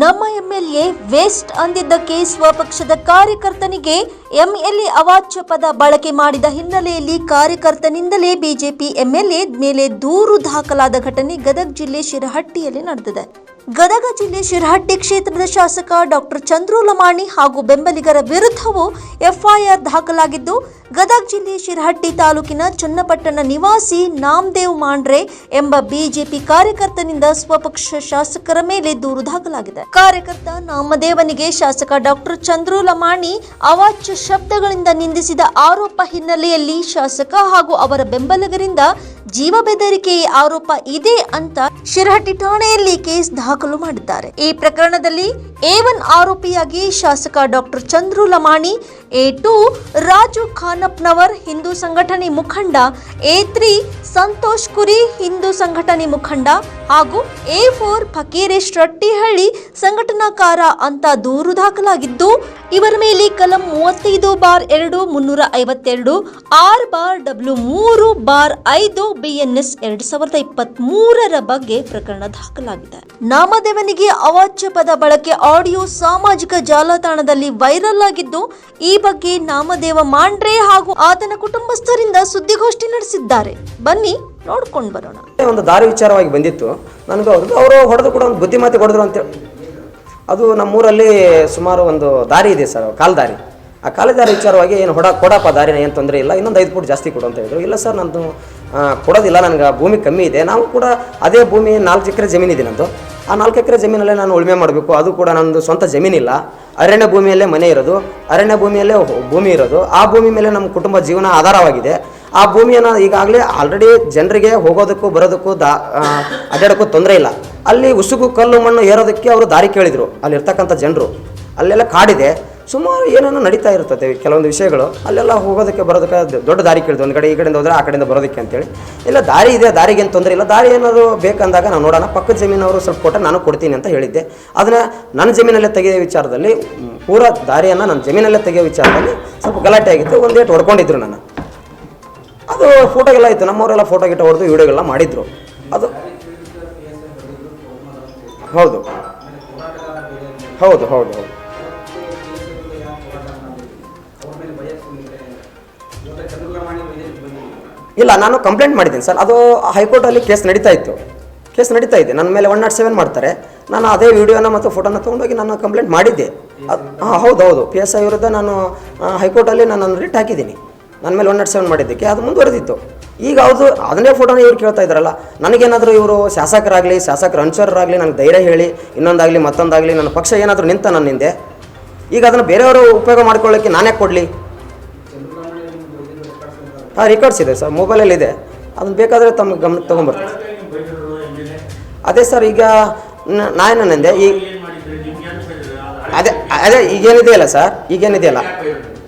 ನಮ್ಮ MLA waste ಅಂದಿದ್ದಕ್ಕೆ ಸ್ವಪಕ್ಷದ ಕಾರ್ಯಕರ್ತನಿಗೆ ಎಂಎಲ್ಎ ಅವಾಚ್ಯ ಪದ ಬಳಕೆ ಮಾಡಿದ ಹಿನ್ನೆಲೆಯಲ್ಲಿ ಕಾರ್ಯಕರ್ತನಿಂದಲೇ ಬಿಜೆಪಿ ಎಂಎಲ್ಎ ಮೇಲೆ ದೂರು ದಾಖಲಾದ ಘಟನೆ ಗದಗ ಜಿಲ್ಲೆ ಶಿರಹಟ್ಟಿಯಲ್ಲಿ ನಡೆದಿದೆ. ಗದಗ ಜಿಲ್ಲೆ ಶಿರಹಟ್ಟಿ ಕ್ಷೇತ್ರದ ಶಾಸಕ ಡಾಕ್ಟರ್ ಚಂದ್ರು ಲಮಾಣಿ ಹಾಗೂ ಬೆಂಬಲಿಗರ ವಿರುದ್ಧವೂ ಎಫ್ಐಆರ್ ದಾಖಲಾಗಿದ್ದು, ಗದಗ ಜಿಲ್ಲೆ ಶಿರಹಟ್ಟಿ ತಾಲೂಕಿನ ಚನ್ನಪಟ್ಟಣ ನಿವಾಸಿ ನಾಮದೇವ್ ಮಾಂಡ್ರೆ ಎಂಬ ಬಿಜೆಪಿ ಕಾರ್ಯಕರ್ತನಿಂದ ಸ್ವಪಕ್ಷ ಶಾಸಕರ ಮೇಲೆ ದೂರು ದಾಖಲಾಗಿದೆ. ಕಾರ್ಯಕರ್ತ ನಾಮದೇವನಿಗೆ ಶಾಸಕ ಡಾಕ್ಟರ್ ಚಂದ್ರು ಲಮಾಣಿ ಅವಾಚ್ಯ ಶಬ್ದಗಳಿಂದ ನಿಂದಿಸಿದ ಆರೋಪ ಹಿನ್ನೆಲೆಯಲ್ಲಿ ಶಾಸಕ ಹಾಗೂ ಅವರ ಬೆಂಬಲಿಗರಿಂದ ಜೀವ ಬೆದರಿಕೆಯ ಆರೋಪ ಇದೆ ಅಂತ ಶಿರಹಟ್ಟಿ ಠಾಣೆಯಲ್ಲಿ ಕೇಸ್ ದಾಖಲು ಮಾಡಿದ್ದಾರೆ. ಈ ಪ್ರಕರಣದಲ್ಲಿ ಎ ಒನ್ ಆರೋಪಿಯಾಗಿ ಶಾಸಕ doctor Chandru Lamani A two Raju Khanapnavar Hindu ಸಂಘಟನೆ ಮುಖಂಡ ಎ ತ್ರೀ ಸಂತೋಷ್ ಕುರಿ ಹಿಂದೂ ಸಂಘಟನೆ ಮುಖಂಡ ಹಾಗೂ ಎ ಫೋರ್ ಫಕೀರೇಶ್ ರಟ್ಟಿಹಳ್ಳಿ ಸಂಘಟನಾಕಾರ ಅಂತ ದೂರು ದಾಖಲಾಗಿದ್ದು, ಇವರ ಮೇಲೆ ಕಲಂ ಮೂವತ್ತೈದು ಬಾರ್ ಎರಡು, ಮುನ್ನೂರ ಐವತ್ತೆರಡು, ಆರ್ ಬಾರ್ ಡಬ್ಲ್ಯೂ ಮೂರು, ಬಾರ್ ಐದು ಬಿಎನ್ಎಸ್ ಎರಡು ಸಾವಿರದ ಇಪ್ಪತ್ತ್ ಮೂರರ ಬಗ್ಗೆ ಪ್ರಕರಣ ದಾಖಲಾಗಿದೆ. ನಾಮದೇವನಿಗೆ ಅವಾಚ್ಯ ಪದ ಬಳಕೆ ಆಡಿಯೋ ಸಾಮಾಜಿಕ ಜಾಲತಾಣದಲ್ಲಿ ವೈರಲ್ ಆಗಿದ್ದು, ಈ ಬಗ್ಗೆ ನಾಮದೇವ ಮಾಂಡ್ರೆ ಹಾಗೂ ಆತನ ಕುಟುಂಬಸ್ಥರಿಂದ ಸುದ್ದಿಗೋಷ್ಠಿ ನಡೆಸಿದ್ದಾರೆ. ಬನ್ನಿ, ನೋಡ್ಕೊಂಡು ಬರೋಣ. ಒಂದು ದಾರಿ ವಿಚಾರವಾಗಿ ಬಂದಿತ್ತು. ನನಗೂ ಅವ್ರದ್ದು ಅವರು ಹೊಡೆದು ಕೂಡ ಒಂದು ಬುದ್ಧಿಮಾತಿ ಹೊಡೆದ್ರು ಅಂತೇಳಿ ಅದು ನಮ್ಮೂರಲ್ಲಿ ಸುಮಾರು ಒಂದು ದಾರಿ ಇದೆ ಸರ್, ಕಾಲ್ ದಾರಿ. ಆ ಕಾಲ ದಾರಿ ವಿಚಾರವಾಗಿ ಏನು ಹೊಡ, ಕೊಡಪ್ಪ ದಾರಿನ ಏನು ತೊಂದರೆ ಇಲ್ಲ, ಇನ್ನೊಂದು ಐದು ಫುಟ್ ಜಾಸ್ತಿ ಕೊಡು ಅಂತ ಹೇಳಿದ್ರು. ಇಲ್ಲ ಸರ್, ನಂದು ಕೊಡೋದಿಲ್ಲ, ನನಗೆ ಭೂಮಿ ಕಮ್ಮಿ ಇದೆ. ನಾವು ಕೂಡ ಅದೇ ಭೂಮಿ ನಾಲ್ಕು ಎಕರೆ ಜಮೀನಿದೆ ನಂದು. ಆ ನಾಲ್ಕು ಎಕರೆ ಜಮೀನಲ್ಲೇ ನಾನು ಉಳುಮೆ ಮಾಡಬೇಕು. ಅದು ಕೂಡ ನನ್ನದು ಸ್ವಂತ ಜಮೀನಿಲ್ಲ. ಅರಣ್ಯ ಭೂಮಿಯಲ್ಲೇ ಮನೆ ಇರೋದು. ಅರಣ್ಯ ಭೂಮಿಯಲ್ಲೇ ಭೂಮಿ ಇರೋದು. ಆ ಭೂಮಿ ಮೇಲೆ ನಮ್ಮ ಕುಟುಂಬ ಜೀವನ ಆಧಾರವಾಗಿದೆ. ಆ ಭೂಮಿಯನ್ನು ಈಗಾಗಲೇ ಆಲ್ರೆಡಿ ಜನರಿಗೆ ಹೋಗೋದಕ್ಕೂ ಬರೋದಕ್ಕೂ ದಾ ಅಡ್ಡಾಡೋಕ್ಕೂ ತೊಂದರೆ ಇಲ್ಲ. ಅಲ್ಲಿ ಉಸುಕು, ಕಲ್ಲು, ಮಣ್ಣು ಏರೋದಕ್ಕೆ ಅವರು ದಾರಿ ಕೇಳಿದರು. ಅಲ್ಲಿರ್ತಕ್ಕಂಥ ಜನರು. ಅಲ್ಲೆಲ್ಲ ಕಾಡಿದೆ. ಸುಮಾರು ಏನೇನೋ ನಡೀತಾ ಇರ್ತದೆ ಕೆಲವೊಂದು ವಿಷಯಗಳು. ಅಲ್ಲೆಲ್ಲ ಹೋಗೋದಕ್ಕೆ, ಬರೋದಕ್ಕೆ ದೊಡ್ಡ ದಾರಿ ಕೇಳಿದೆ. ಒಂದು ಕಡೆ ಈ ಕಡೆಯಿಂದ ಹೋದರೆ ಆ ಕಡೆಯಿಂದ ಬರೋದಕ್ಕೆ ಅಂತೇಳಿ. ಇಲ್ಲ, ದಾರಿ ಇದೆ, ದಾರಿಗೆ ಏನು ತೊಂದರೆ ಇಲ್ಲ. ದಾರಿ ಏನಾದರೂ ಬೇಕಂದಾಗ ನಾವು ನೋಡೋಣ. ಪಕ್ಕದ ಜಮೀನವರು ಸ್ವಲ್ಪ ಕೊಟ್ಟರೆ ನಾನು ಕೊಡ್ತೀನಿ ಅಂತ ಹೇಳಿದ್ದೆ. ಅದನ್ನು ನನ್ನ ಜಮೀನಲ್ಲೇ ತೆಗೆಯೋ ವಿಚಾರದಲ್ಲಿ, ಪೂರ ದಾರಿಯನ್ನು ನನ್ನ ಜಮೀನಲ್ಲೇ ತೆಗೆಯೋ ವಿಚಾರದಲ್ಲಿ ಸ್ವಲ್ಪ ಗಲಾಟೆ ಆಗಿತ್ತು. ಒಂದೇಟು ಹೊಡ್ಕೊಂಡಿದ್ರು ನಾನು ಅದು ಫೋಟೋಗೆಲ್ಲ ಇತ್ತು. ನಮ್ಮವರೆಲ್ಲ ಫೋಟೋ ಗಿಟ ಹೊಡೆದು ವಿಡಿಯೋಗೆಲ್ಲ ಮಾಡಿದ್ರು. ಅದು ಹೌದು ಹೌದು. ಹೌದು ಹೌದು. ಇಲ್ಲ, ನಾನು ಕಂಪ್ಲೇಂಟ್ ಮಾಡಿದ್ದೀನಿ ಸರ್. ಅದು ಹೈಕೋರ್ಟಲ್ಲಿ ಕೇಸ್ ನಡೀತಾ ಇತ್ತು. ಕೇಸ್ ನಡೀತಾ ಇದೆ. ನನ್ನ ಮೇಲೆ ಒನ್ ನಾಟ್ ಸೆವೆನ್ ಮಾಡ್ತಾರೆ. ನಾನು ಅದೇ ವಿಡಿಯೋನ ಮತ್ತು ಫೋಟೋನ ತೊಗೊಂಡೋಗಿ ನಾನು ಕಂಪ್ಲೇಂಟ್ ಮಾಡಿದ್ದೆ. ಹಾಂ ಹೌದು ಹೌದು ಪಿ ಎಸ್ ಐ ವಿರುದ್ಧ ನಾನು ಹೈಕೋರ್ಟಲ್ಲಿ ನಾನು ರಿಟ್ ಹಾಕಿದ್ದೀನಿ. ನನ್ನ ಮೇಲೆ ಒನ್ ನಾಟ್ ಸೆವೆನ್ ಮಾಡಿದ್ದಕ್ಕೆ. ಅದು ಮುಂದುವರೆದಿತ್ತು. ಈಗ ಅವ್ರದ್ದು ಅದನ್ನೇ ಫೋಟೋನ ಇವ್ರು ಕೇಳ್ತಾ ಇದ್ದಾರಲ್ಲ, ನನಗೇನಾದರೂ ಇವರು ಶಾಸಕರಾಗಲಿ, ಶಾಸಕರ ಅನುಚರರಾಗಲಿ ನನಗೆ ಧೈರ್ಯ ಹೇಳಿ, ಇನ್ನೊಂದಾಗಲಿ ಮತ್ತೊಂದಾಗಲಿ ನನ್ನ ಪಕ್ಷ ಏನಾದರೂ ನಿಂತ ನನ್ನ ಹಿಂದೆ ಈಗ ಅದನ್ನು ಬೇರೆಯವರು ಉಪಯೋಗ ಮಾಡ್ಕೊಳ್ಳೋಕ್ಕೆ ನಾನೇ ಕೊಡಲಿ? ಹಾಂ ರೆಕಾರ್ಡ್ಸ್ ಇದೆ ಸರ್ ಮೊಬೈಲಲ್ಲಿ ಇದೆ. ಅದನ್ನ ಬೇಕಾದರೆ ತಮ್ಮ ಗಮನ ತೊಗೊಂಬರ್ತೀನಿ ಅದೇ ಸರ್, ಈಗ ನಾನೇನಂದೆ ಈ ಅದೇ ಅದೇ ಈಗೇನಿದೆಯಲ್ಲ ಸರ್ ಈಗೇನಿದೆಯಲ್ಲ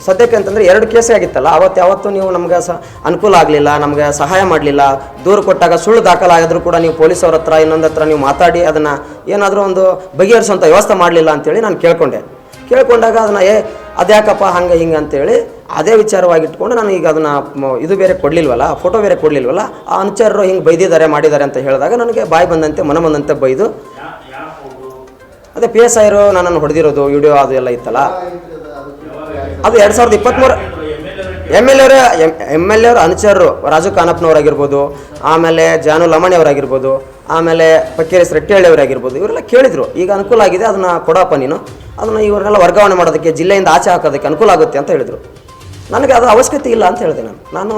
ಸದ್ಯಕ್ಕೆ ಅಂತಂದರೆ ಎರಡು ಕೇಸೇ ಆಗಿತ್ತಲ್ಲ, ಅವತ್ತು ಯಾವತ್ತೂ ನೀವು ನಮಗೆ ಸ, ಅನುಕೂಲ ಆಗಲಿಲ್ಲ, ನಮಗೆ ಸಹಾಯ ಮಾಡಲಿಲ್ಲ, ದೂರು ಕೊಟ್ಟಾಗ ಸುಳ್ಳು ದಾಖಲಾಗಿದ್ರು ಕೂಡ ನೀವು ಪೊಲೀಸವ್ರ ಹತ್ರ ಇನ್ನೊಂದು ಹತ್ರ ನೀವು ಮಾತಾಡಿ ಅದನ್ನು ಏನಾದರೂ ಒಂದು ಬಗೆಹರಿಸುವಂಥ ವ್ಯವಸ್ಥೆ ಮಾಡಲಿಲ್ಲ ಅಂತೇಳಿ ನಾನು ಕೇಳಿಕೊಂಡೆ. ಕೇಳಿಕೊಂಡಾಗ ಅದನ್ನು, ಏ, ಅದ್ಯಾಕಪ್ಪ ಹಂಗೆ ಹಿಂಗೆ ಅಂತೇಳಿ ಅದೇ ವಿಚಾರವಾಗಿಟ್ಕೊಂಡು ನಾನು ಈಗ ಅದನ್ನು ಇದು ಬೇರೆ ಕೊಡಲಿಲ್ವಲ್ಲ ಫೋಟೋ ಬೇರೆ ಕೊಡಲಿಲ್ವಲ್ಲ, ಆ ಅನುಚಾರರು ಹಿಂಗೆ ಬೈದಿದ್ದಾರೆ, ಮಾಡಿದ್ದಾರೆ ಅಂತ ಹೇಳಿದಾಗ ನನಗೆ ಬಾಯಿ ಬಂದಂತೆ, ಮನ ಬಂದಂತೆ ಬೈದು. ಅದೇ ಪಿ ಎಸ್ ಐರು ನನ್ನನ್ನು ಹೊಡೆದಿರೋದು ವಿಡಿಯೋ ಅದು ಎಲ್ಲ ಇತ್ತಲ್ಲ. ಅದು ಎರಡು ಸಾವಿರದ ಇಪ್ಪತ್ತ್ಮೂರು ಎಂ ಎಲ್ ಎರ ಎಂ ಎಲ್ ಎರ ಅನುಚರರು, ರಾಜು ಕಾನಪ್ಪನವರಾಗಿರ್ಬೋದು, ಆಮೇಲೆ ಜಾನು ಲಮಣಿ ಅವರಾಗಿರ್ಬೋದು ಆಮೇಲೆ ಪಕ್ಕೇರಿಸ್ ರೆಟ್ಟಿಹಳ್ಳಿಯವರಾಗಿರ್ಬೋದು ಇವರೆಲ್ಲ ಕೇಳಿದರು, ಈಗ ಅನುಕೂಲ ಆಗಿದೆ, ಅದನ್ನು ಕೊಡಪ್ಪ ನೀನು. ಅದನ್ನು ಇವರೆಲ್ಲ ವರ್ಗಾವಣೆ ಮಾಡೋದಕ್ಕೆ, ಜಿಲ್ಲೆಯಿಂದ ಆಚೆ ಹಾಕೋದಕ್ಕೆ ಅನುಕೂಲ ಆಗುತ್ತೆ ಅಂತ ಹೇಳಿದರು. ನನಗೆ ಅದು ಅವಶ್ಯಕತೆ ಇಲ್ಲ ಅಂತ ಹೇಳಿದೆ ನಾನು. ನಾನು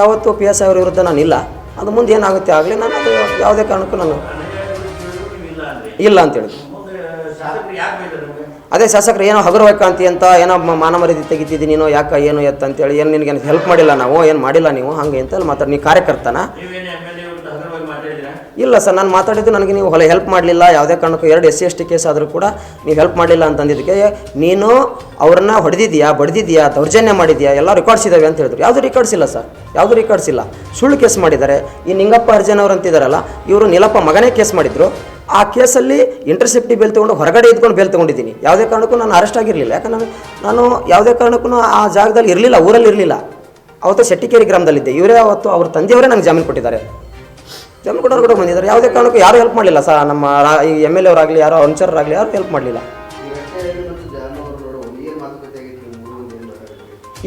ಯಾವತ್ತೂ ಪಿ ಎಸ್ ಐ ಅವ್ರ ವಿರುದ್ಧ ನಾನು ಇಲ್ಲ ಅದು ಮುಂದೆ ಏನಾಗುತ್ತೆ ಆಗಲಿ ನಾನು ಅದು ಯಾವುದೇ ಕಾರಣಕ್ಕೂ ನಾನು ಇಲ್ಲ ಅಂತ ಹೇಳಿದೆ. ಅದೇ ಶಾಸಕರು, ಏನೋ ಹಗುರವಾಗಿ ಅಂತ, ಏನೋ ಮಾನ ಮರ್ಯಾದೆ ತೆಗಿತಿದ್ದೀನಿ ನೀನು ಯಾಕೆ, ಏನು ಎತ್ತ ಅಂತೇಳಿ, ಏನು ನಿನಗೆ ಹೆಲ್ಪ್ ಮಾಡಿಲ್ಲ ನಾವು, ಏನು ಮಾಡಿಲ್ಲ ನೀವು, ಹಂಗೆ ಅಂತ ಮಾತಾಡಿ. ನೀ ಕಾರ್ಯಕರ್ತನ ನೀವೇನು ಎಂ ಎಲ್ ಎ ವಿರುದ್ಧ ಹಗುರವಾಗಿ ಮಾತಾಡಿದ್ದೀರಾ ಇಲ್ಲ ಸರ್, ನಾನು ಮಾತಾಡಿದ್ದು ನನಗೆ ನೀವು ಹೊಲ ಹೆಲ್ಪ್ ಮಾಡಲಿಲ್ಲ, ಯಾವುದೇ ಕಾರಣಕ್ಕೂ ಎರಡು S C S T case ಆದರೂ ಕೂಡ ನೀವು ಹೆಲ್ಪ್ ಮಾಡಲಿಲ್ಲ ಅಂತಂದಿದ್ದಕ್ಕೆ ನೀನು ಅವ್ರನ್ನ ಹೊಡೆದಿದ್ಯಾ ಬಡ್ದಿದ್ಯಾ ದೌರ್ಜನ್ಯ ಮಾಡಿದ್ಯಾ ಎಲ್ಲ ರೆಕಾರ್ಡ್ಸ್ ಇದ್ದಾವೆ ಅಂತ ಹೇಳಿದ್ರು. ಯಾವುದು ರೆಕಾರ್ಡ್ಸ್ ಇಲ್ಲ ಸರ್, ಯಾವುದು ರೆಕಾರ್ಡ್ಸ್ ಇಲ್ಲ. ಸುಳ್ಳು ಕೇಸ್ ಮಾಡಿದ್ದಾರೆ. ಈ ನಿಂಗಪ್ಪ ಅರ್ಜನ್ ಅವ್ರು ಅಂತಿದ್ದಾರಲ್ಲ ಇವರು ನೀಲಪ್ಪ ಮಗನೇ ಕೇಸ್ ಮಾಡಿದ್ರು. ಆ ಕೇಸಲ್ಲಿ ಇಂಟರ್ಸೆಪ್ಟಿ ಬೇಲ್ ತೊಗೊಂಡು ಹೊರಗಡೆ ಇದ್ಕೊಂಡು ಬೇಲ್ ತೊಗೊಂಡಿದ್ದೀನಿ. ಯಾವುದೇ ಕಾರಣಕ್ಕೂ ನಾನು ಅರೆಸ್ಟ್ ಆಗಿರಲಿಲ್ಲ. ಯಾಕಂದ್ರೆ ನಾನು ಯಾವುದೇ ಕಾರಣಕ್ಕೂ ಆ ಜಾಗದಲ್ಲಿ ಇರಲಿಲ್ಲ, ಊರಲ್ಲಿ ಇರಲಿಲ್ಲ. ಅವತ್ತು ಶೆಟ್ಟಿಕೇರಿ ಗ್ರಾಮದಲ್ಲಿದ್ದೆ. ಇವರೇ ಅವತ್ತು ಅವ್ರ ತಂದೆಯವರೇ ನಂಗೆ ಜಾಮೀನು ಕೊಟ್ಟಿದ್ದಾರೆ. ಜಮೀನು ಕೊಡೋರು ಕೂಡ ಬಂದಿದ್ದಾರೆ. ಯಾವುದೇ ಕಾರಣಕ್ಕೂ ಯಾರು ಹೆಲ್ಪ್ ಮಾಡಲಿಲ್ಲ ಸರ್. ನಮ್ಮ ಈ ಎಂ ಎಲ್ ಅವರಾಗಲಿ, ಯಾರೋ ಅನುಚರರಾಗಲಿ, ಯಾರು ಹೆಲ್ಪ್ ಮಾಡಲಿಲ್ಲ.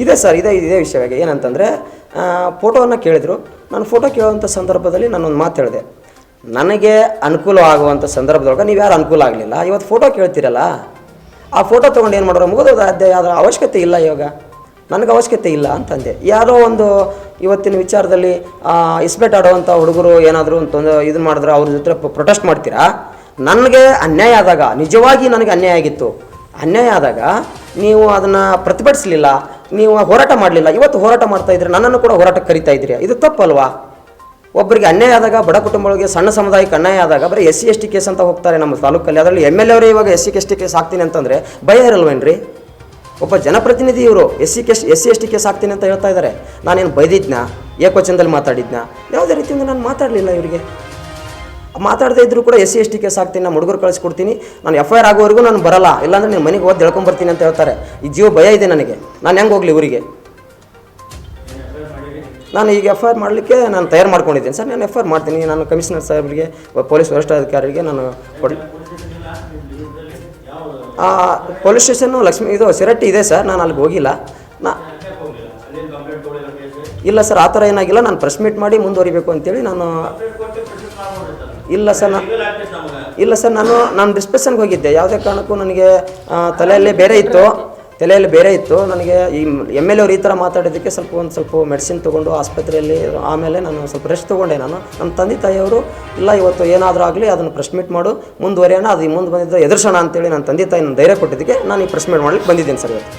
ಇದೆ ಸರ್, ಇದೇ ಇದೇ ವಿಷಯವಾಗಿ. ಏನಂತಂದರೆ ಫೋಟೋವನ್ನು ಕೇಳಿದರು. ನಾನು ಫೋಟೋ ಕೇಳುವಂಥ ಸಂದರ್ಭದಲ್ಲಿ ನಾನೊಂದು ಮಾತು ಹೇಳಿದೆ. ನನಗೆ ಅನುಕೂಲ ಆಗುವಂಥ ಸಂದರ್ಭದೊಳಗೆ ನೀವು ಯಾರು ಅನುಕೂಲ ಆಗಲಿಲ್ಲ. ಇವತ್ತು ಫೋಟೋ ಕೇಳ್ತೀರಲ್ಲ, ಆ ಫೋಟೋ ತೊಗೊಂಡು ಏನು ಮಾಡೋರು ಮುಗಿದೋದು ಅದೇ ಅದರ ಅವಶ್ಯಕತೆ ಇಲ್ಲ ಇವಾಗ. ನನಗೆ ಅವಶ್ಯಕತೆ ಇಲ್ಲ ಅಂತಂದೆ. ಯಾರೋ ಒಂದು ಇವತ್ತಿನ ವಿಚಾರದಲ್ಲಿ ಇಸ್ಪೇಟ್ ಆಡುವಂಥ ಹುಡುಗರು ಏನಾದರೂ ಅಂತಂದು ಇದನ್ನು ಮಾಡಿದ್ರೆ ಅವ್ರ ಜೊತೆ ಪ್ರೊಟೆಸ್ಟ್ ಮಾಡ್ತೀರಾ? ನನಗೆ ಅನ್ಯಾಯ ಆದಾಗ, ನಿಜವಾಗಿ ನನಗೆ ಅನ್ಯಾಯ ಆಗಿತ್ತು. ಅನ್ಯಾಯ ಆದಾಗ ನೀವು ಅದನ್ನು ಪ್ರತಿಭಟಿಸಲಿಲ್ಲ, ನೀವು ಹೋರಾಟ ಮಾಡಲಿಲ್ಲ. ಇವತ್ತು ಹೋರಾಟ ಮಾಡ್ತಾ ಇದ್ರೆ ನನ್ನನ್ನು ಕೂಡ ಹೋರಾಟಕ್ಕೆ ಕರಿತಾ ಇದ್ರಿ ಇದು ತಪ್ಪಲ್ವಾ? ಒಬ್ಬರಿಗೆ ಅನ್ಯಾಯ ಆದಾಗ, ಬಡ ಕುಟುಂಬಗಳಿಗೆ ಸಣ್ಣ ಸಮುದಾಯಕ್ಕೆ ಅನ್ಯಾಯ ಆದಾಗ, ಬರೀ S C S T case ಅಂತ ಹೋಗ್ತಾರೆ ನಮ್ಮ ತಾಲೂಕಲ್ಲಿ. ಅದರಲ್ಲಿ ಎಂ ಎಲ್ ಅವರೇ ಇವಾಗ S C S T case ಹಾಕ್ತೀನಿ ಅಂತಂದರೆ ಭಯ ಇರಲ್ವೇನ್ರಿ? ಒಬ್ಬ ಜನಪ್ರತಿನಿಧಿ ಇವರು S C case S C S T case ಹಾಕ್ತೀನಿ ಅಂತ ಹೇಳ್ತಾ ಇದ್ದಾರೆ ನಾನೇನು ಬೈದಿದ್ನ? ಏಕವಚನದಲ್ಲಿ ಮಾತಾಡಿದ್ನ? ಯಾವುದೇ ರೀತಿಯಿಂದ ನಾನು ಮಾತಾಡಲಿಲ್ಲ ಇವರಿಗೆ. ಮಾತಾಡದೇ ಇದ್ದರೂ ಕೂಡ S C S T case ಹಾಕ್ತೀನಿ ನಾನು ಹುಡುಗರು ಕಳಿಸ್ಕೊಡ್ತೀನಿ, ನಾನು ಎಫ್ ಐ ಆರ್ ಆಗೋವರೆಗೂ ನಾನು ಬರಲ್ಲ, ಇಲ್ಲಾಂದ್ರೆ ನೀನು ಮನೆಗೆ ಹೋಗಿ ತಿಳ್ಕೊಂಬರ್ತೀನಿ ಅಂತ ಹೇಳ್ತಾರೆ. ಈ ಜೀವ ಭಯ ಇದೆ ನನಗೆ. ನಾನು ಹೆಂಗೆ ಹೋಗಲಿ ಇವರಿಗೆ ನಾನು ಈಗ ಎಫ್ ಐ ಆರ್ ಮಾಡಲಿಕ್ಕೆ ನಾನು ತಯಾರು ಮಾಡ್ಕೊಂಡಿದ್ದೀನಿ. ಸರ್, ನಾನು ಎಫ್ ಐ ಆರ್ ಮಾಡ್ತೀನಿ. ನಾನು ಕಮಿಷನರ್ ಸಾಹೇಬರಿಗೆ, ಪೊಲೀಸ್ ವರಿಷ್ಠಾಧಿಕಾರಿಗೆ ನಾನು ಕೊಡ್ ಪೊಲೀಸ್ ಸ್ಟೇಷನ್ನು ಲಕ್ಷ್ಮಿ, ಇದು ಸಿರಟ್ಟಿ ಇದೆ ಸರ್, ನಾನು ಅಲ್ಲಿಗೆ ಹೋಗಿಲ್ಲ. ನಾ ಇಲ್ಲ ಸರ್, ಆ ಥರ ಏನಾಗಿಲ್ಲ, ನಾನು ಪ್ರೆಸ್ ಮೀಟ್ ಮಾಡಿ ಮುಂದುವರಿಬೇಕು ಅಂತೇಳಿ ನಾನು ಇಲ್ಲ ಸರ್, ನಾ ಲೀಗಲ್ ಆಕ್ಟಿಸ್ ಇಲ್ಲ ಸರ್, ನಾನು ನಾನು ಡಿಸ್ಪೆಷನ್ಗೆ ಹೋಗಿದ್ದೆ. ಯಾವುದೇ ಕಾರಣಕ್ಕೂ ನನಗೆ ತಲೆಯಲ್ಲಿ ಬೇರೆ ಇತ್ತು. ತಲೆಯಲ್ಲಿ ಬೇರೆ ಇತ್ತು. ನನಗೆ ಈ ಎಂ ಎಲ್ ಅವ್ರು ಈ ಥರ ಮಾತಾಡೋದಕ್ಕೆ ಸ್ವಲ್ಪ ಒಂದು ಸ್ವಲ್ಪ ಮೆಡಿಸಿನ್ ತೊಗೊಂಡು ಆಸ್ಪತ್ರೆಯಲ್ಲಿ ಆಮೇಲೆ ನಾನು ಸ್ವಲ್ಪ ರೆಸ್ಟ್ ತೊಗೊಂಡೆ ನಾನು. ನಮ್ಮ ತಂದೆ ತಾಯಿಯವರು, ಇಲ್ಲ, ಇವತ್ತು ಏನಾದರೂ ಆಗಲಿ, ಅದನ್ನು ಪ್ರೆಸ್ ಮೀಟ್ ಮಾಡು. ಮುಂದುವರಿಯೋಣ, ಅದು ಮುಂದೆ ಬಂದಿದ್ದು ಎದುರ್ಸೋಣ ಅಂತೇಳಿ ನನ್ನ ತಂದೆ ತಾಯಿ ನನ್ನ ಧೈರ್ಯ ಕೊಟ್ಟಿದ್ದಕ್ಕೆ ನಾನು ಈ ಪ್ರೆಸ್ ಮೀಟ್ ಮಾಡಲಿಕ್ಕೆ ಬಂದಿದ್ದೀನಿ ಸರ್ ಇವತ್ತು.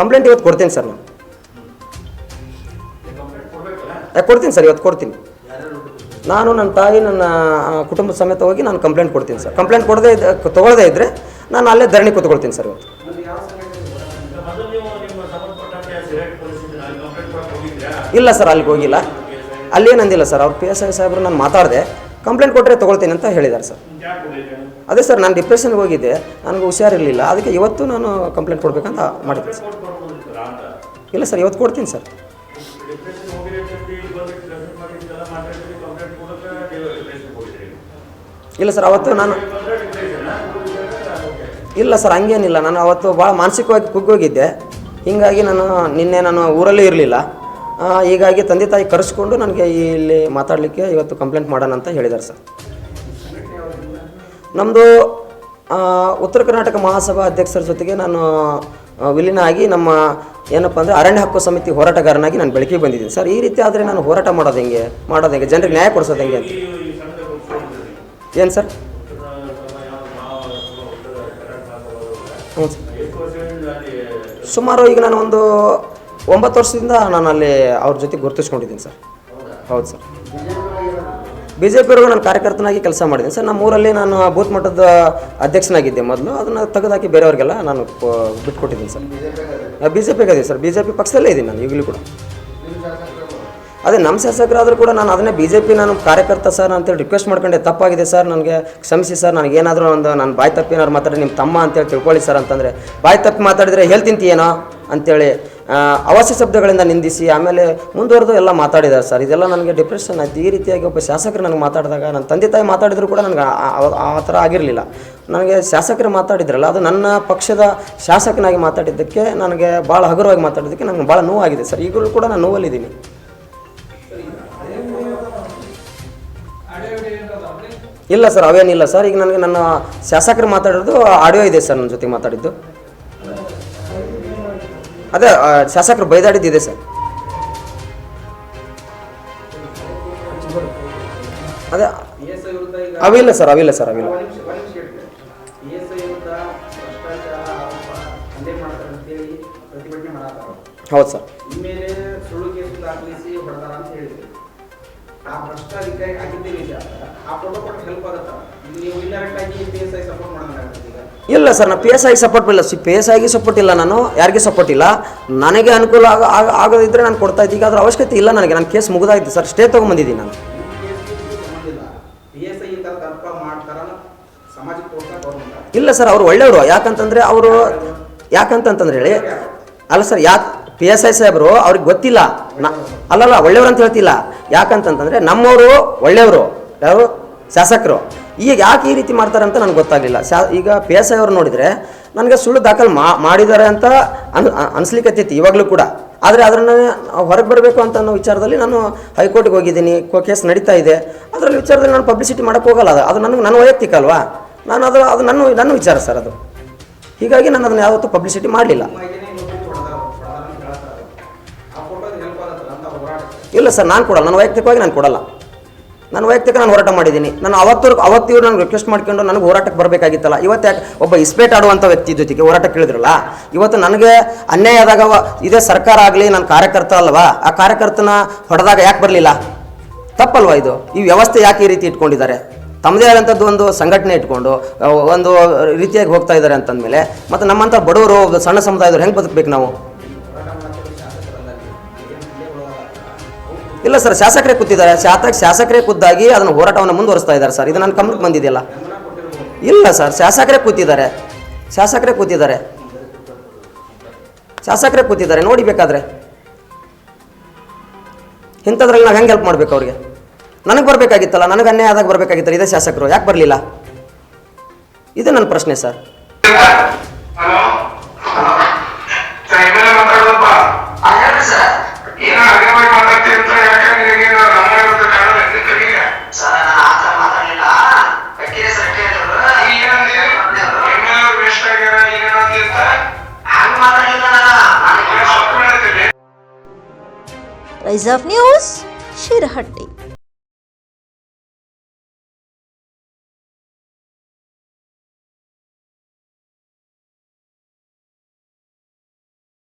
ಕಂಪ್ಲೇಂಟ್ ಇವತ್ತು ಕೊಡ್ತೀನಿ? ಸರ್ ನಾನು? ಕೊಡ್ತೀನಿ ಸರ್, ಇವತ್ತು ಕೊಡ್ತೀನಿ. ನಾನು ನನ್ನ ತಾಯಿ, ನನ್ನ ಕುಟುಂಬ ಸಮೇತ ಹೋಗಿ ನಾನು ಕಂಪ್ಲೇಂಟ್ ಕೊಡ್ತೀನಿ ಸರ್. ಕಂಪ್ಲೇಂಟ್ ಕೊಡದೇ ಇದ್ದ ತೊಗೊಳ್ಳದೇ ಇದ್ದರೆ ನಾನು ಅಲ್ಲೇ ಧರಣಿ ಕೂತ್ಕೊಳ್ತೀನಿ ಸರ್ ಇವತ್ತು. ಇಲ್ಲ ಸರ್, ಅಲ್ಲಿಗೆ ಹೋಗಿಲ್ಲ. ಅಲ್ಲಿ ಏನಂದಿಲ್ಲ ಸರ್, ಅವ್ರು ಪಿ ಎಸ್ ಐ ಸಾಹೇಬ್ರು ನಾನು ಮಾತಾಡಿದೆ. ಕಂಪ್ಲೇಂಟ್ ಕೊಟ್ಟರೆ ತೊಗೊಳ್ತೀನಿ ಅಂತ ಹೇಳಿದ್ದಾರೆ ಸರ್. ಅದೇ ಸರ್, ನಾನು ಡಿಪ್ರೆಷನ್ಗೆ ಹೋಗಿದ್ದೆ. ನನಗೆ ಹುಷಾರಿರಲಿಲ್ಲ. ಅದಕ್ಕೆ ಇವತ್ತು ನಾನು ಕಂಪ್ಲೇಂಟ್ ಕೊಡಬೇಕಂತ ಮಾಡಿದ್ದೆ ಸರ್. ಇಲ್ಲ ಸರ್, ಇವತ್ತು ಕೊಡ್ತೀನಿ ಸರ್. ಇಲ್ಲಿ ಸರ್, ಅವತ್ತು ನಾನು ಇಲ್ಲ ಸರ್, ಹಂಗೇನಿಲ್ಲ. ನಾನು ಅವತ್ತು ಭಾಳ ಮಾನಸಿಕವಾಗಿ ಕುಗ್ಗೋಗಿದ್ದೆ. ಹೀಗಾಗಿ ನಾನು ನಿನ್ನೆ ನಾನು ಊರಲ್ಲೇ ಇರಲಿಲ್ಲ. ಹೀಗಾಗಿ ತಂದೆ ತಾಯಿ ಕರೆಸ್ಕೊಂಡು ನನಗೆ ಇಲ್ಲಿ ಮಾತಾಡಲಿಕ್ಕೆ ಇವತ್ತು ಕಂಪ್ಲೇಂಟ್ ಮಾಡೋಣ ಅಂತ ಹೇಳಿದ್ದಾರೆ ಸರ್. ನಮ್ಮದು ಉತ್ತರ ಕರ್ನಾಟಕ ಮಹಾಸಭಾ ಅಧ್ಯಕ್ಷರ ಜೊತೆಗೆ ನಾನು ವಿಲೀನ ಆಗಿ ನಮ್ಮ ಏನಪ್ಪ ಅಂದರೆ ಅರಣ್ಯ ಹಕ್ಕು ಸಮಿತಿ ಹೋರಾಟಗಾರನಾಗಿ ನಾನು ಬೆಳಕಿಗೆ ಬಂದಿದ್ದೀನಿ. ಸರ್, ಈ ರೀತಿ ಆದರೆ ನಾನು ಹೋರಾಟ ಮಾಡೋದು ಹೆಂಗೆ? ಮಾಡೋದು ಹೆಂಗೆ? ಜನರಿಗೆ ನ್ಯಾಯ ಕೊಡಿಸೋದು ಹೆಂಗೆ ಅಂತ? ಏನು ಸರ್? ಹ್ಞೂ ಸರ್. ಸುಮಾರು ಈಗ ನಾನು ಒಂದು ಒಂಬತ್ತು ವರ್ಷದಿಂದ ನಾನು ಅಲ್ಲಿ ಅವ್ರ ಜೊತೆ ಗುರುತಿಸ್ಕೊಂಡಿದ್ದೀನಿ ಸರ್. ಹೌದು ಸರ್. ಬಿ ಜೆ ಪಿಯವ್ರಿಗೂ ನಾನು ಕಾರ್ಯಕರ್ತನಾಗಿ ಕೆಲಸ ಮಾಡಿದ್ದೀನಿ. ಸರ್, ನಮ್ಮ ಊರಲ್ಲಿ ನಾನು ಬೂತ್ ಮಟ್ಟದ ಅಧ್ಯಕ್ಷನಾಗಿದ್ದೆ ಮೊದಲು. ಅದನ್ನು ತೆಗೆದಾಕಿ ಬೇರೆಯವ್ರಿಗೆಲ್ಲ ನಾನು ಬಿಟ್ಕೊಟ್ಟಿದ್ದೀನಿ ಸರ್. ಬಿ ಜೆ ಪಿಗೆ ಅದೇ ಸರ್. ಬಿ ಜೆ ಪಿ ಪಕ್ಷದಲ್ಲೇ ಇದ್ದೀನಿ ನಾನು ಈಗಲೂ ಕೂಡ. ಅದೇ ನಮ್ಮ ಶಾಸಕರಾದರೂ ಕೂಡ ನಾನು ಅದನ್ನೇ ಬಿ ಜೆ ಪಿ ನಾನು ಕಾರ್ಯಕರ್ತ ಸರ್ ಅಂತೇಳಿ ರಿಕ್ವೆಸ್ಟ್ ಮಾಡ್ಕೊಂಡೆ. ತಪ್ಪಾಗಿದೆ ಸರ್, ನನಗೆ ಕ್ಷಮಿಸಿ ಸರ್ ನನಗೆ ಏನಾದರೂ ಒಂದು ನಾನು ಬಾಯಿ ತಪ್ಪಿ ಏನಾದ್ರು ಮಾತಾಡಿ ನಿಮ್ಮ ತಮ್ಮ ಅಂತೇಳಿ ತಿಳ್ಕೊಳ್ಳಿ ಸರ್ ಅಂತಂದರೆ, ಬಾಯಿ ತಪ್ಪಿ ಮಾತಾಡಿದರೆ ಹೇಳ್ತಿಂತೀಯೇನೋ ಅಂತೇಳಿ ಆ, ಅವಾಚ್ಯ ಶಬ್ದಗಳಿಂದ ನಿಂದಿಸಿ ಆಮೇಲೆ ಮುಂದುವರೆದು ಎಲ್ಲ ಮಾತಾಡಿದ್ದಾರೆ ಸರ್. ಇದೆಲ್ಲ ನನಗೆ ಡಿಪ್ರೆಷನ್ ಆಯಿತು. ಈ ರೀತಿಯಾಗಿ ಒಬ್ಬ ಶಾಸಕರು ನನಗೆ ಮಾತಾಡಿದಾಗ ನನ್ನ ತಂದೆ ತಾಯಿ ಮಾತಾಡಿದ್ರು ಕೂಡ ನನಗೆ ಆ ಥರ ಆಗಿರಲಿಲ್ಲ. ನನಗೆ ಶಾಸಕರು ಮಾತಾಡಿದ್ರಲ್ಲ ಅದು ನನ್ನ ಪಕ್ಷದ ಶಾಸಕನಾಗಿ ಮಾತಾಡಿದ್ದಕ್ಕೆ ನನಗೆ ಭಾಳ ಹಗುರವಾಗಿ ಮಾತಾಡಿದ್ದಕ್ಕೆ ನನಗೆ ಭಾಳ ನೋವಾಗಿದೆ ಸರ್. ಈಗಲೂ ಕೂಡ ನಾನು ನೋವಲ್ಲಿದ್ದೀನಿ. ಇಲ್ಲ ಸರ್ ಅವೇನಿಲ್ಲ ಸರ್. ಈಗ ನನಗೆ ನನ್ನ ಶಾಸಕರು ಮಾತಾಡೋದು ಆಡಿಯೋ ಇದೆ ಸರ್ ನನ್ನ ಜೊತೆ ಮಾತಾಡಿದ್ದು. ಅದೇ ಶಾಸಕರು ಬೈದಾಡಿದ್ದಿದೆ ಸರ್. ಅದೇ ಅವಿಲ್ಲ ಸರ್ ಅವಿಲ್ಲ ಸರ್ ಅವಿಲ್ಲ. ಹೌದು ಸರ್. ಆ ಕೊಟ್ಟು ಹೆಲ್ಪ್ ಆಗತ್ತ ನೀವು ಇಂಡೈರೆಕ್ಟ್ ಆಗಿ ಪಿ ಎಸ್ ಐ ಸಪೋರ್ಟ್ ಮಾಡೋದಾಗತ್ತೆ ಇಲ್ಲ ಸರ್ ನಾನು ಪಿ ಎಸ್ ಐಗೆ ಸಪೋರ್ಟ್ ಇಲ್ಲ ಪಿ ಎಸ್ ಐಗೆ ಸಪೋರ್ಟ್ ಇಲ್ಲ ನಾನು, ಯಾರಿಗೆ ಸಪೋರ್ಟ್ ಇಲ್ಲ. ನನಗೆ ಅನುಕೂಲ ಆಗ, ಆಗ- ಆಗೋದಿದ್ರೆ ನಾನು ಕೊಡ್ತಾ ಇದ್ದೀನಿ ಅದ್ರ ಅವಶ್ಯಕತೆ ಇಲ್ಲ ನನಗೆ. ನನ್ನ ಕೇಸ್ ಮುಗಿದಾಯ್ತು ಸರ್. ಸ್ಟೇ ತೊಗೊಂಬಂದಿದ್ದೀನಿ ನಾನು. ಇಲ್ಲ ಸರ್, ಅವ್ರು ಒಳ್ಳೆಯವರು. ಯಾಕಂತಂದರೆ ಅವರು, ಯಾಕಂತಂತಂದ್ರೆ ಹೇಳಿ. ಅಲ್ಲ ಸರ್, ಯಾಕೆ ಪಿ ಎಸ್ ಐ ಸಾಹೇಬರು ಅವ್ರಿಗೆ ಗೊತ್ತಿಲ್ಲ. ನಾ, ಅಲ್ಲಲ್ಲ, ಒಳ್ಳೆಯವರು ಅಂತ ಹೇಳ್ತಿಲ್ಲ. ಯಾಕಂತಂತಂದರೆ ನಮ್ಮವರು ಒಳ್ಳೆಯವರು. ಯಾರು? ಶಾಸಕರು. ಈಗ ಯಾಕೆ ಈ ರೀತಿ ಮಾಡ್ತಾರೆ ಅಂತ ನನಗೆ ಗೊತ್ತಾಗಲಿಲ್ಲ. ಶಾ ಈಗ ಪಿ ಎಸ್ ಐ ಅವ್ರು ನೋಡಿದರೆ ನನಗೆ ಸುಳ್ಳು ದಾಖಲು ಮಾಡಿದ್ದಾರೆ ಅಂತ ಅನ್ ಅನಿಸ್ಲಿಕ್ಕತ್ತೈತಿ ಇವಾಗಲೂ ಕೂಡ. ಆದರೆ ಅದನ್ನು ಹೊರಗೆ ಬರಬೇಕು ಅಂತ ಅನ್ನೋ ವಿಚಾರದಲ್ಲಿ ನಾನು ಹೈಕೋರ್ಟ್ಗೆ ಹೋಗಿದ್ದೀನಿ, ಕೋ, ಕೇಸ್ ನಡೀತಾ ಇದೆ. ಅದರಲ್ಲಿ ವಿಚಾರದಲ್ಲಿ ನಾನು ಪಬ್ಲಿಸಿಟಿ ಮಾಡೋಕ್ಕೆ ಹೋಗಲ್ಲ ಅದು. ಅದು ನನಗೆ, ನನ್ನ ವೈಯಕ್ತಿಕ ಅಲ್ವಾ? ನಾನು ಅದು ಅದು ನನ್ನ ನನ್ನ ವಿಚಾರ ಸರ್ ಅದು. ಹೀಗಾಗಿ ನಾನು ಅದನ್ನು ಯಾವತ್ತೂ ಪಬ್ಲಿಸಿಟಿ ಮಾಡಲಿಲ್ಲ. ಇಲ್ಲ ಸರ್, ನಾನು ಕೊಡಲ್ಲ. ನಾನು ವೈಯಕ್ತಿಕವಾಗಿ ನಾನು ಕೊಡಲ್ಲ. ನಾನು ವೈಯಕ್ತಿಕ ನಾನು ಹೋರಾಟ ಮಾಡಿದ್ದೀನಿ. ನಾನು ಅವತ್ತು ಅವತ್ತು ಇವ್ರು ನಾನು ರಿಕ್ವೆಸ್ಟ್ ಮಾಡ್ಕೊಂಡು ನನಗೆ ಹೋರಾಟಕ್ಕೆ ಬರಬೇಕಾಗಿತ್ತಲ್ಲ. ಇವತ್ತು ಒಬ್ಬ ಇಸ್ಪೇಟ್ ಆಡುವಂಥ ವ್ಯಕ್ತಿ ಜೊತೆಗೆ ಹೋರಾಟ ಕೇಳಿದ್ರಲ್ಲ, ಇವತ್ತು ನನಗೆ ಅನ್ಯಾಯ ಆದಾಗ ಇದೇ ಸರ್ಕಾರ ಆಗಲಿ, ನಾನು ಕಾರ್ಯಕರ್ತ ಅಲ್ವಾ? ಆ ಕಾರ್ಯಕರ್ತನ ಹೊಡೆದಾಗ ಯಾಕೆ ಬರಲಿಲ್ಲ? ತಪ್ಪಲ್ವಾ ಇದು? ಈ ವ್ಯವಸ್ಥೆ ಯಾಕೆ ಈ ರೀತಿ ಇಟ್ಕೊಂಡಿದ್ದಾರೆ? ತಮ್ಮದೇ ಆದಂಥದ್ದು ಒಂದು ಸಂಘಟನೆ ಇಟ್ಕೊಂಡು ಒಂದು ರೀತಿಯಾಗಿ ಹೋಗ್ತಾ ಇದ್ದಾರೆ ಅಂತಂದಮೇಲೆ, ಮತ್ತು ನಮ್ಮಂಥ ಬಡವರು ಸಣ್ಣ ಸಮುದಾಯದವ್ರು ಹೆಂಗೆ ಬದುಕಬೇಕು ನಾವು? ಇಲ್ಲ ಸರ್, ಶಾಸಕರೇ ಕೂತಿದ್ದಾರೆ. ಶಾಸಕ ಶಾಸಕರೇ ಖುದ್ದಾಗಿ ಅದನ್ನು ಹೋರಾಟವನ್ನು ಮುಂದುವರಿಸ್ತಾ ಇದ್ದಾರೆ ಸರ್. ಇದು ನನ್ನ ಗಮನಕ್ಕೆ ಬಂದಿದೆಯಲ್ಲ? ಇಲ್ಲ ಸರ್, ಶಾಸಕರೇ ಕೂತಿದ್ದಾರೆ. ಶಾಸಕರೇ ಕೂತಿದ್ದಾರೆ. ಶಾಸಕರೇ ಕೂತಿದ್ದಾರೆ. ನೋಡಿ ಬೇಕಾದ್ರೆ. ಇಂಥದ್ರಲ್ಲಿ ನಾವು ಹೆಂಗೆ ಹೆಲ್ಪ್ ಮಾಡ್ಬೇಕು ಅವ್ರಿಗೆ? ನನಗೆ ಬರಬೇಕಾಗಿತ್ತಲ್ಲ, ನನಗೆ ಅನ್ಯಾಯ ಆದಾಗ ಬರಬೇಕಾಗಿತ್ತಲ್ಲ, ಇದೇ ಶಾಸಕರು. ಯಾಕೆ ಬರಲಿಲ್ಲ? ಇದು ನನ್ನ ಪ್ರಶ್ನೆ sir. ಸೊಪ್ಪು ಹೇಳ್ತೀನಿ ರೈಸ್ ಆಫ್ ನ್ಯೂಸ್ ಶಿರಹಟ್ಟಿ